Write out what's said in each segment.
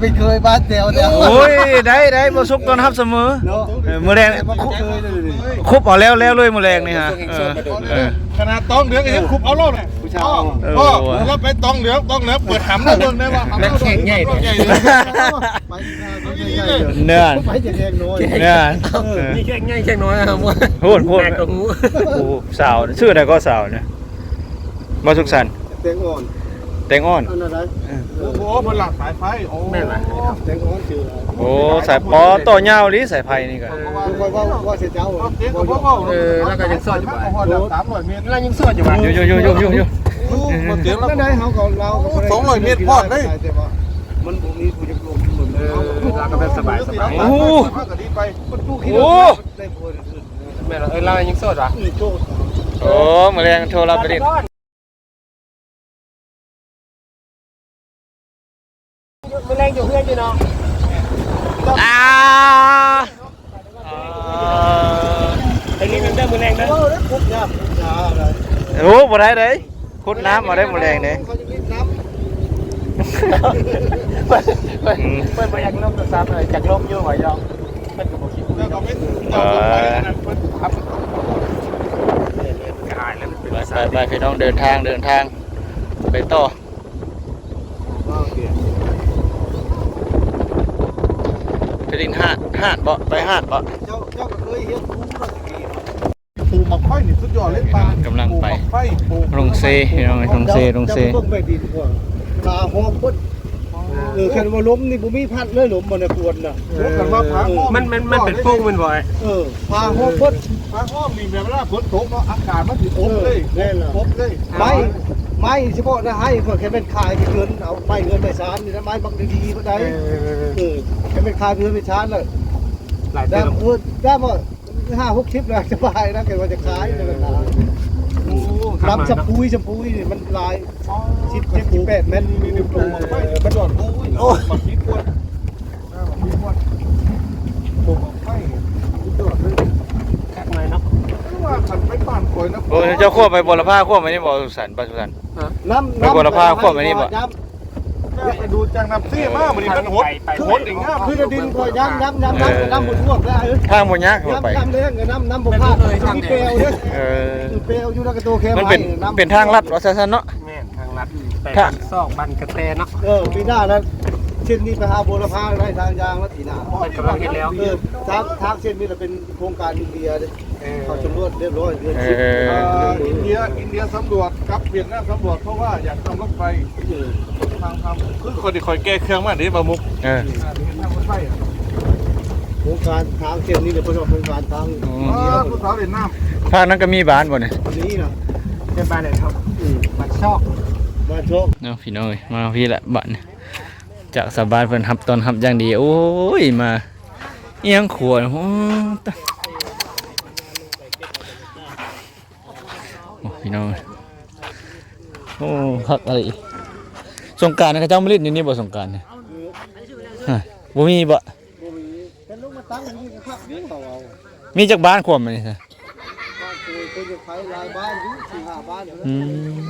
ไปเคยบ้านเดียวเดียวโอ้ยได้ได้บ่สุกตอนรับเสมอเนาะเออมื้อแรงมันก็เคยเลยดิคุบเอาแล้วแล้วเลยมื้อแรงนี่ฮะเออเออขนาดต้องเหลืองยังคุบเอาโลดผู้ชายพ่อพ่อแล้วไปต้องเหลืองต้องเหลืองเปิดหำได้เบิ่งได้ว่าแม่แข่งใหญ่ใหญ่ไปใหญ่ๆเนื้อไปจะแดงน้อยเนื้อเออนี่แค่ง่ายแค่น้อยครับว่าพูดพูดแม่กับงูโอ้สาวชื่ออะไรก็สาวเนี่ยบ่สุขสันต์แตงอ่อนแตงอ่อนอันนั้นอะไรโอ้โหมันหลักสายไฟโอ้แม่นล่ะแตงอ่อนชื่ออะไรโอ้สายปอต่อยาวลิสายไผ่นี่ก็คือคอยว่าว่าเสียเจ้าเสียงกับพ่อเออแล้วก็ยังสอดอยู่พบ้านอเดือดสามร้อยเมตรแล้วยังสอดอยู่บ้านอยู่อยู่อยู่อยู่อยู่อยู่เสียงแล้วนั่นได้เขาเขาเรามันบ่มีผู้จะลงทุนเออเราก็แบบสบายสบายโอ้โหก็ดีไปมันผู้คิดโอ้ได้ผลแม่เราเออเรายังสอดอะอือโชคโอ้มื้อแรงโทรรับไปดิ มือแรงอยู่เพื่อนอยู่เนาะอ่าไอ้นี่มันได้มือแรงนะโอ้แล้วคุกยามคุกยาอะไรโอ้บ่ได้เด้ขุดน้ำมาได้มื้อแรงเด้เขาจะมีน้ำเปิดเปิดเปิดมาอยากล้มตัวซ้ำเลยอยากล้มอยู่หอยยองมันก็บอกคิดแล้วก็ไม่ต้องไปนั่นเพิ่นทำกายแล้วมันเป็นไปภาษาไปไปพี่น้องเดินทางเดินทางไปต่อ ไปดินหาดหาดบ่ไปหาดบ่เจ้าเจ้าก็เคยเห็นคุ้มรถกี่ปลูกหมักไฟนี่สุดยอดเลยปลาปลูกหมักไฟปลูกลงเซพี่น้องลงเซลงเซจ้าต้องไปดินกว่าตาหอมปุ๊บเออแค่ว่าล้มนี่บ่มีพัดเลยล้มมันน่ะควรน่ะรถกันว่าพาห้อมันมันมันเป็นโป้งมันบ่อยเออพาหอมปุ๊บพาห้อมนี่แบบเวลาฝนตกเนาะอากาศมันสิอบเลยอบเลยไม้ ไม้เฉพาะนะให้เพื่อแค่เป็นขายเป็นเงินเอาไม้เงินไม้สารนี่นะไม้บางดีๆก็ได้เออแค่เป็นขายเป็นเงินไม้สารเลยหลายได้เติมเออได้มาห้าหกชิปแล้วสบายนะแค่ว่าจะขายในราคาลำชมพูยชมพูยนี่มันลายสิบเจ็ดสิบแปดเมตรนี่นี่ปลูกหมักไฟมันยอดโอ้ยหมักพิษควรหมักพิษควรปลูกหมักไฟสุดยอดเลยคักหน่อยเนาะว่าขันไปบ้านคอยนะโอ้เจ้าขั้วไปบรพาขั้วไปนี่บ่สุสันต์บ่สุสันต์ น้ำไปบัวละพาควบไว้นี่บ่ไปดูจังน้ำซี่มามันมันหดหดอีกง่ามคือดินคอยย้ำย้ำย้ำย้ำน้ำบนท่วมได้เออทางบ่ยากเข้าไป ย้ำย้ำเลี้ยงกับน้ำน้ำบกพร่องมีเปลวเนี่ยเออเปลวอยู่แล้วก็ตัวแค่มันเป็นเป็นทางลัดว่าซั่นๆเนาะแม่นทางลัดแต่ถ้าซอกบันกระแตเนาะเออปีหน้านั้นเช่นนี้ไปหาบัวละพาได้ทางยางแล้วทีหน้ามันกำลังเห็นแล้วเออทางทางเส้นนี้เราเป็นโครงการอินเดียเลย เขาสำรวจเรียบร้อยเดือนเอสิบออินเดียอินเดียสำรวจกับเวียดนามสำรวจเพราะว่าอยากทำรถไฟทางทำคือคนที่คอยแก้เครื่องมาดิบามุกเออทำรถไฟอะโครงการทางเส้นนี้เลยประกอบโครงการทางอืมอ๋อผู้สาวเวียดนามทางนั้นก็มีบ้านบ่เนี่ยอันนี้นะเป็นบ้านไหนครับบ้านชอกมาโชคเนาะพี่น้องเอ้ยมาพี่ละบ้านจากสบายเพิ่นรับตอนรับอย่างดี โอ้ยมาเอียงขวดโอ้ตะโอ้ พี่น้องโอ้พักอะไรสงการนะเขาเจ้ามาเล่นอยู่นี่บ่สงการเนี่ยบ่มีบ่มีจากบ้านขวมมันนี่ฮะบ้านเคยเคยจะขายลายบ้านอยู่สี่ห้าบ้านอยู่อืม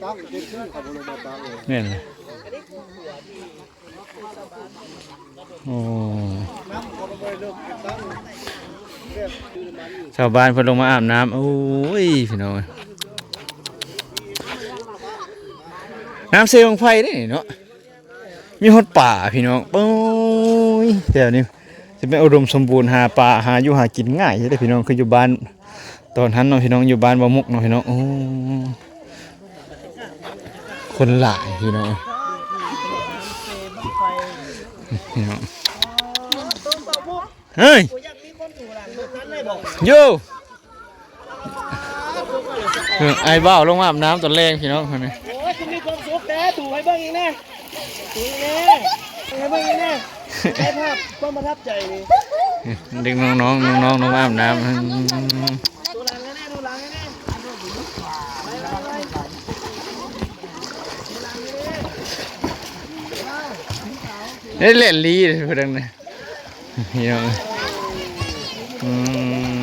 เขาตั้งเป็นชื่อเขาบริมาตั้งเลยเนี่ยนะโอ้ชาวบ้านเพิ่นลงมาอาบน้ำโอ้ยพี่น้องน้ำเซลงไฟได้เนาะมีฮอดป่าพี่น้องโอ้ยแต่นี่จะเป็นอุดมสมบูรณ์หาป่าหาอยู่หากินง่ายใช่ไหมพี่น้องคืออยู่บ้านตอนนั้นเนาะพี่น้องอยู่บ้านบ่มุกเนาะพี่น้องโอ้ คนหลายพี่น้องพี่น้องเฮ้ยโยเออไอ้บ้าวลงมาอาบน้ำตอนแรกพี่น้องคนนี้โอ้ยคุณมีความสุขแน่ถูให้เบิ่งอีกแน่ถูอีกแน่ถูให้เบิ่งอีกแน่ได้ภาพความประทับใจนี่ดึงน้องๆน้องๆลงมาอาบน้ำ ดูหลังแน่ดูหลังแน่ ได้เล่นลีเลยพี่น้องเนี่ยพี่น้องอื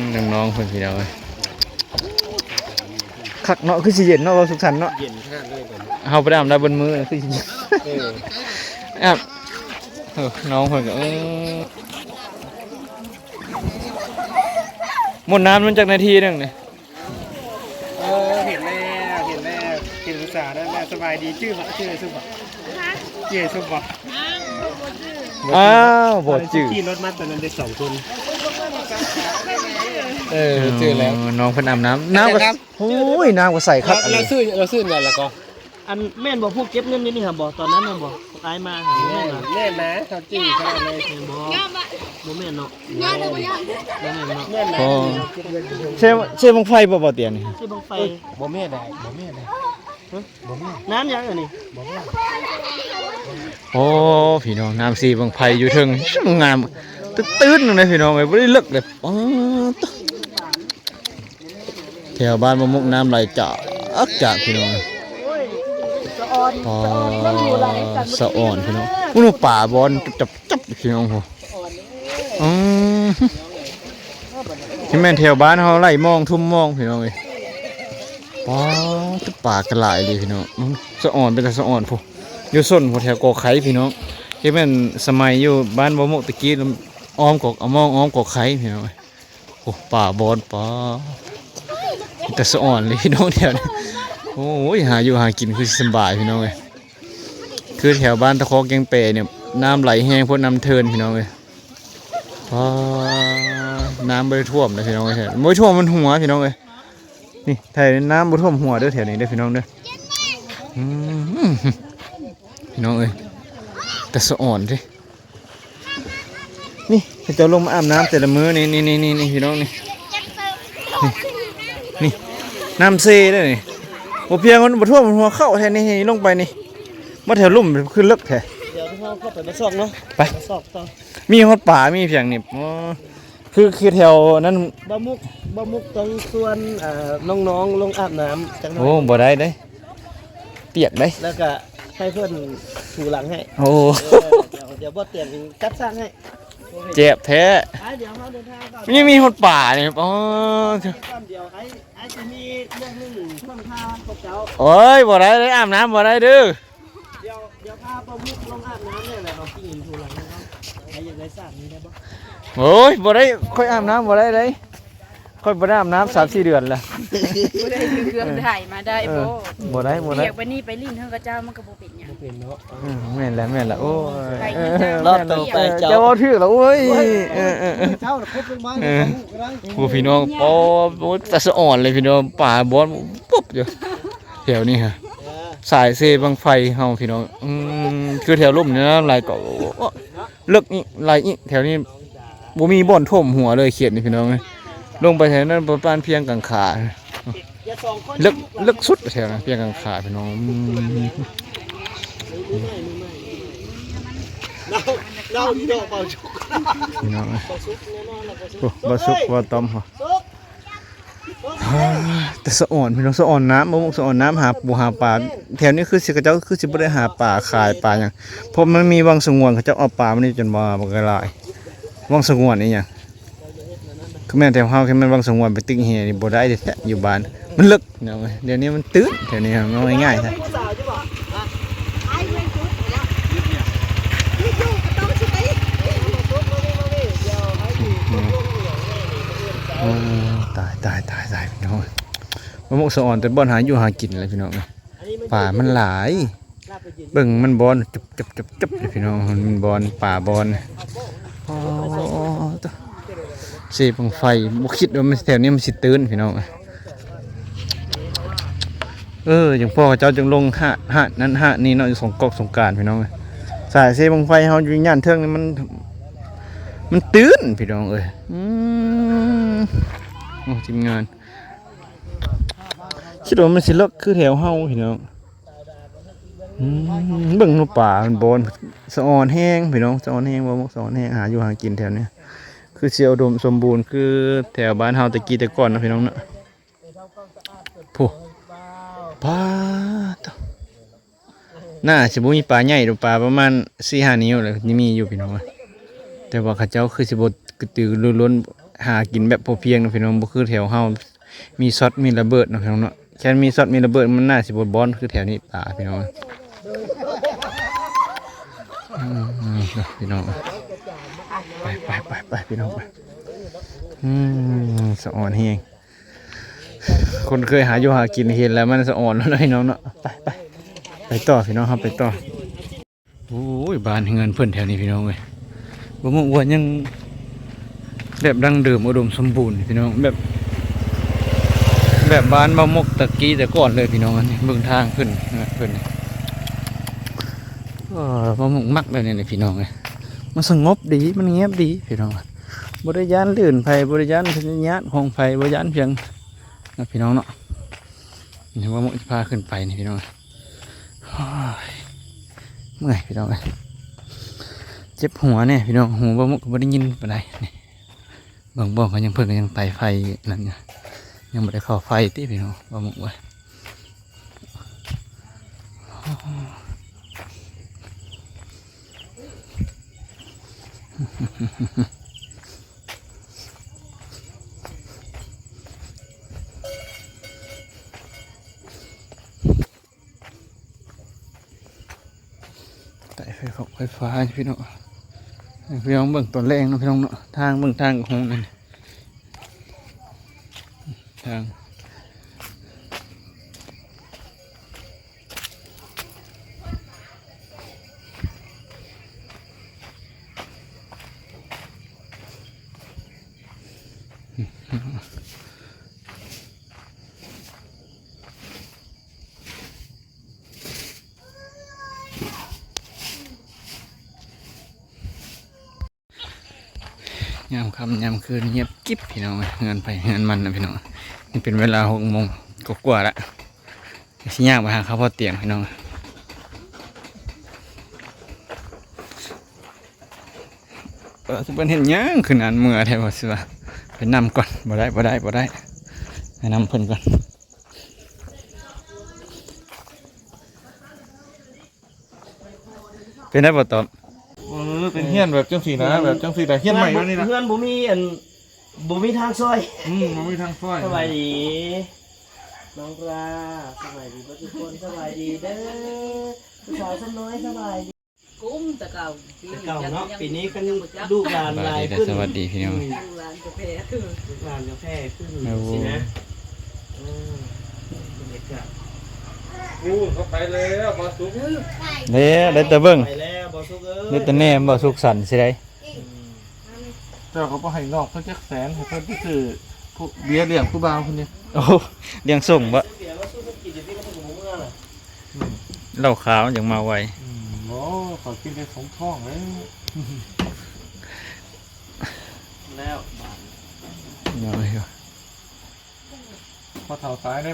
มน้องๆคนพี่น้องเอ้ยคักเนาะคือสิเย็นเนาะเราสุขสันต์เนาะเย็นขนาดเลยผมเฮาไปอาบน้ำบนมือน่ะคือสิเย็นอะเออน้องเพิ่นก็เออหมดน้ำมันจากนาทีหนึงเนี่ยเออเห็นแล้วเห็นแล้วเห็นภาษาได้แล้วสบายดีชื่อบ่ชื่อสุบ่เย่สุบ่ อ้าวบ่จืดขี่รถมาตอนนั้นได้สองคนเออเจอแล้วน้องเพิ่นอาบน้ำน้ำก็โอ้ยน้ำก็ใส่ครับเราซื้อเราซื้อเงินแล้วก็อันแม่นบอกผู้เก็บเงินนี่นี่ครับบอกตอนนั้นน่ะบอกตายมาหาแม่นนะแม่นนะเขาจี้เขาเลยแม่นบอกบ่แม่นเนาะบ่แม่นเนาะแม่นนะโอ้เชื่อเชื่อบังไฟบ่บ่เตียนนี่ชื่อบังไฟบ่แม่ได้บ่แม่ได้ น้ำยังอันนี้โอ้พี่น้องน้ำสีบังไฟอยู่เทิงงามตื้นๆเลยพี่น้องเอ้ยบ่ได้เลิกเลยอ๋อตะแถวบ้านมะมุกน้ำไหลจากจากพี่น้องสะออนอ๋อสะอ่อนพี่น้องอุ้ยป่าบอลจับจับพี่น้องโหอืมที่แม่นแถวบ้านเขาไล่มองทุ่มมองพี่น้องเอ้ย ป้าตะป่ากระหลายเลยพี่น้องสะอ่อนเป็นแต่สะอ่อนพวกอยู่ส้นพวกแถวกอไข่พี่น้องที่แม่นสมัยอยู่บ้านบ่มุกตะกี้อ้อมกอกเอามองอ้อมกอกไข่พี่น้องโอ้ป่าบอลป้าแต่สะอ่อนเลยพี่น้องแถวนี้โอ้ยหาอยู่หากินคือสบายพี่น้องเอ้ยคือแถวบ้านตะคอกแกงเปรเนี่ยน้ำไหลแห้งเพราะน้ำเทินพี่น้องเอ้ยว้าน้ำบริท่วมเลยพี่น้องเอ้ยแถวบริท่วมมันหัวพี่น้องเอ้ย นี่แถวนี้น้ำบริท่วมหัวเด้อแถวนี้เด้อพี่น้องเด้ออืมพี่น้องเอ้ยแต่สะอ่อนดินี่เขาเจะลงมาอาบน้ำแต่ละมื้อนี่นี่นี่นี่นี่พี่น้องนี่นี่นี่น้ำเซได้อนี่บ่เพียงมันบ่ท่วมหัวเข้าแท้นี่ลงไปนี่มาแถวลุ่มขึ้นเลิกแท้เดี๋ยวเราเข้าไปมาซอกเนาะไปมาซอกต่อมีฮอดป่ามีเพียงนี่อ๋อ คือคือแถวนั้นบะมุกบะมุกต้องส่วนเอ่อน้องๆลงอาบน้ำจังหน่อโอ้ยบ่ได้เด้เปียกได้แล้วก็ให้เพื่อนถูหลังให้โอ้เออเดี๋ยวเดี๋ยวบ่เตียนจัดสร้างให้เจ็บแท้ไอ้เดี๋ยวเราเดินทางก่อนยังมีฮอดป่านี่อ๋อก่อนเดี๋ยวไอ้ไอ้จะมีเรื่องหนึงช่วงพาพวกเจ้าโอ้ยบ่ได้เลยอาบน้ำบ่ได้เด้อเดี๋ยวเดี๋ยวพาบะมุกลงอาบน้ำเนี่ยแหละเราที่หินถูหลังนะครับไอ้อยากได้สร้างนี้ได้บ่ โอ้ยบ่ได้ค่อยอาบน้ำบ่ได้เด้ค่อยบ่ได้อาบน้ำ3 4เดือนแล้วบ่ได้คือเครื่องถ่ายมาได้เอบ่อบ่ได้บ่ได้เรียกไปนี่ไปลิ้นเฮากระเจ้ามันก็บ่เป็นหยังเป็นเนาะอืมแม่นแล้วแม่นแล้วโอ้ยไปเอเงิอนเจ้าแม่นแล้วรอบต่อไปเจ้าบ่ถือแล้วโอ้ยเออเออเออเช้าน่ะครบลงมาเอเนี่ยอเขาก็ได้โอ้พี่น้องโอ้โหแต่สะอ่อนเลยพี่น้องป่าบอนปุ๊บอยู่แถวนี้ฮะสายเซบังไฟเฮาพี่น้องอืมคือแถวลุ่มเนี่ยนะลายเก็เลิกนี่ลายนี่แถวนี้ บ่มีบ่อนท่วมหัวเลยเขียดนี่พี่น้องเอ้ยลงไปแถวนั้นประมาณเพียงกลางขาอย่าสองคนเลิกเลิกสุดแถวนั้นเพียงกลางขาพี่น้องอืมเราเราดีดอกเบาชุกพี่น้องเอ้ยเบาชุกแน่นอนเราเบาชุกโอ้บ่สุกบ่ต้อมเหรอชุกแต่สะอ่อนพี่น้องสะอ่อนน้ำบ่มุกสะอ่อนน้ำหาปูหาปลาแถวนี้คือสิเขาเจ้าคือสิบ่ได้หาปลาขายปลาหยังเพราะมันมีวังสงวนเขาเจ้าเอาปลามันนี่จนบ่บ่กระลาย วังสงวนนี่ยังคือแม่แถวเฮาคือมันวังสงวนไปตึกเฮนี่บ่ได้เด้แท้อยู่บ้าน มันลึกเนาะเดี๋ยวนี้มันตื้นแถวนี้มันง่ายๆซะตายตายตายตายพี่น้องบ่มุกสะอ่อนแต่บ่อนหาอยู่หากินเลยพี่น้องอันนี้มันป่ามันหลายลาบไปยืนเบิ่งมันบอลจุบจุบจุบจุบพี่น้องมันบอลป่าบอล สีบังไฟบุคิดว่ามันแถวนี้มันสิตื่นพี่น้องเอออย่างพ่อเจ้าจึงลงหะหะนั้นหะนี่เนาะสงกอกสงการพี่น้องสายเสบังไฟเฮาอยู่ย่านเทิงนี่มัน มันตื่นพี่น้องเอ้ยอืมโอ้ทีมงานคิดว่ามันสิเลิกคือแถวเฮาพี่น้องเบิ่งหนูป่ามันบนสะออนแห้งพี่น้องสะออนแห้งบ่มกสะออนแห้งหาอยู่หากินแถวเนี้ย คือเสียอุดมสมบูรณ์คือแถวบ้านเฮาตะกี้แต่ก่อนนะพี่น้องเนาะผู้ปลาตัวน่าสิบ่มีปลาใหญ่ดอปลาประมาณ4-5นิ้วเลยนี่มีอยู่พี่น้องแต่ว่าเขาเจ้าคือสิบ่กระตือรือร้นหากินแบบพอเพียงนะพี่น้องบ่คือแถวเฮามีช็อตมีระเบิดนะพี่น้องเนาะแค่มีช็อตมีระเบิดมันน่าสิบ่บอนคือแถวนี้ปลาพี่น้องพี่น้อง ไปไปไปไปพี่น้องไปอืมสะอ่อนเฮงคนเคยหาอยู่หากินเห็นแล้วมันสะอ่อนแล้วนะพี่น้องเนาะไปไปไปต่อพี่น้องครับไปต่อโอ้ยบ้านเงินเพื่อนแถวนี้พี่น้องเลยบ่มองว่ายังแบบดังเดิมอุดมสมบูรณ์พี่น้องแบบ แบบบ้านบะมกตะกี้แต่ก่อนเลยพี่น้องอันนี้เบื้องทางขึ้นนะเพื่อนนี่ก็บะมกมักแบบนี้เลยพี่น้องเลย มันสงบดีมันเงียบดีพี่น้องบริยานลื่นไฟบริยานสัญญาณของไฟบริยานเพียงนะพี่น้องเนาะนี่บะมกจะพาขึ้นไปนี่พี่น้องเมื่อยพี่น้องเลยเจ็บหัวเนี่ยพี่น้องหูบะมกก็บ่ได้ยินปานใดบางบ่ก็ยังเพิ่นก็ยังไต่ไฟนั่นอยู่ยังไม่ได้เข้าไฟที่พี่น้องว่ามุกไว้ ต่ไฟฟ้าไฟฟ้าพี่น้องพี่น้องเบิ่งตัวแรงเนาะพี่น้องเนาะทางเบิ่งทางของนั่นทาง ยามค่ำยามคืนเงียบกิ๊บพี่น้องเงินไปเงินมันนะพี่น้องนี่เป็นเวลาหกโมงกว่าๆแล้วสิย่างไปหาข้าวพอเตียงพี่น้องเออจะเป็นเห็นยังขึ้นอันเมื่อแท้บ่สิว่า ไปนำก่อนบ่ได้บ่ได้บ่ได้ไปนำเพิ่นก่อนเป็นได้บ่ตอบเออเป็นเฮียนแบบจังสีนะแบบจังสีแต่เฮียนใหม่แล้วนี่นะเพื่อนบ่มีอันบ่มีทางซอยอืมมันมีทางฝ้ายสบายดีน้องปลาสบายดีทุกคนสบายดีเด้อผู้สาวสน้อยสบายดี กุ้มตะเก่าแต่เก่าเนาะปีนี้ก็ลูกหลานสหวัสลายดีและขึ้นสวัสดีพี่น้องลูกหลานกาแฟคือลูกหลานกาแฟขึ้นโอ้สินะอืมบรรยากาศกูเขาไปแล้วมาสุกเด้ได้แต่เบิ่งไปแล้วบ่สุกเอ้ยได้แต่แหนมบ่สุขสันต์สิได้เจ้าเขาไปให้นอกเขาแจ็คแสนให้เพิ่นไปซื้อพวกเบียร์เลี้ยงผู้บ่าวคนนี้โอ้เลี้ยงส่งบ่เดี๋ยวว่าสุกก็กินเดี๋ยวพี่ก็ต้องหมูเมื่อน่ะเหล้าขาวอย่างมาไวอืม โอ้ขอกินไปสองท้องเลยแล้วน้อยอยู่พอเท่าซ้ายได้